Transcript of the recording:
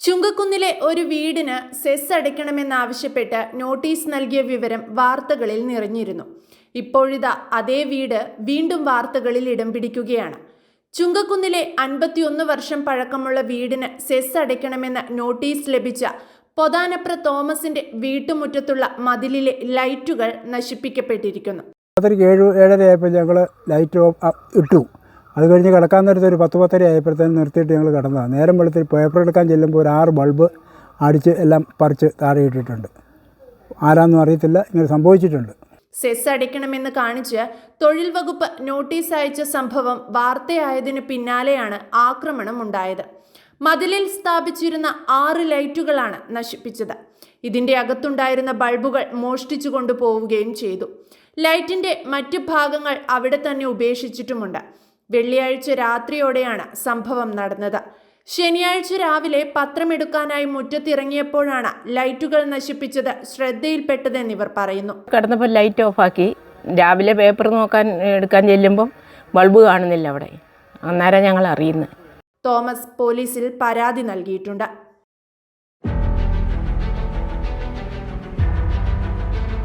ചുങ്കക്കുന്നിലെ ഒരു വീടിന് cess അടയ്ക്കണമെന്നാവശ്യപ്പെട്ട് notice നൽകിയ വിവരം വാർത്തകളിൽ നിറഞ്ഞിരുന്നു. ഇപ്പോഴിതാ അതേ വീട് വീണ്ടും വാർത്തകളിൽ ഇടം പിടിക്കുകയാണ്. ചുങ്കക്കുന്നിലെ അൻപത്തിയൊന്ന് വർഷം പഴക്കമുള്ള വീടിന് സെസ് അടയ്ക്കണമെന്ന് നോട്ടീസ് ലഭിച്ച പൊതാനപ്ര തോമസിന്റെ വീട്ടുമുറ്റത്തുള്ള മതിലിലെ ലൈറ്റുകൾ നശിപ്പിക്കപ്പെട്ടിരിക്കുന്നു. അതൊരു ഏഴ് ഏഴര ആയപ്പോൾ ഞങ്ങൾ ലൈറ്റ് ഇട്ടു. അത് കഴിഞ്ഞ് കിടക്കാൻ നേരത്തെ ഒരു പത്ത് പത്തര ആയപ്പോഴത്തേന് നിർത്തിയിട്ട് ഞങ്ങൾ കിടന്നതാണ്. നേരം വെളുത്തിൽ പേപ്പർ എടുക്കാൻ ചെല്ലുമ്പോൾ ഒരു ആറ് ബൾബ് അടിച്ച് എല്ലാം പറിച്ച് താഴെ ഇട്ടിട്ടുണ്ട്. ആരാന്നും അറിയത്തില്ല ഇങ്ങനെ സംഭവിച്ചിട്ടുണ്ട്. സെസ് അടയ്ക്കണമെന്ന് കാണിച്ച് തൊഴിൽ വകുപ്പ് നോട്ടീസ് അയച്ച സംഭവം വാർത്തയായതിനു പിന്നാലെയാണ് ആക്രമണം ഉണ്ടായത് മതിലിൽ സ്ഥാപിച്ചിരുന്ന ആറ് ലൈറ്റുകളാണ് നശിപ്പിച്ചത്. ഇതിന്റെ അകത്തുണ്ടായിരുന്ന ബൾബുകൾ മോഷ്ടിച്ചു കൊണ്ടുപോവുകയും ചെയ്തു. ലൈറ്റിന്റെ മറ്റു ഭാഗങ്ങൾ അവിടെ തന്നെ ഉപേക്ഷിച്ചിട്ടുമുണ്ട്. വെള്ളിയാഴ്ച രാത്രിയോടെയാണ് സംഭവം നടന്നത്. ശനിയാഴ്ച രാവിലെ പത്രമെടുക്കാനായി മുറ്റത്തിറങ്ങിയപ്പോഴാണ് ലൈറ്റുകൾ നശിപ്പിച്ചത് ശ്രദ്ധയിൽപ്പെട്ടതെന്നിവർ പറയുന്നു. കടന്നപ്പോൾ ലൈറ്റ് ഓഫാക്കി. രാവിലെ പേപ്പർ നോക്കാൻ എടുക്കാൻ ചെല്ലുമ്പം ബൾബ് കാണുന്നില്ല അവിടെ. അന്നേരം ഞങ്ങൾ അറിയുന്നത് തോമസ് പോലീസിൽ പരാതി നൽകിയിട്ടുണ്ട്.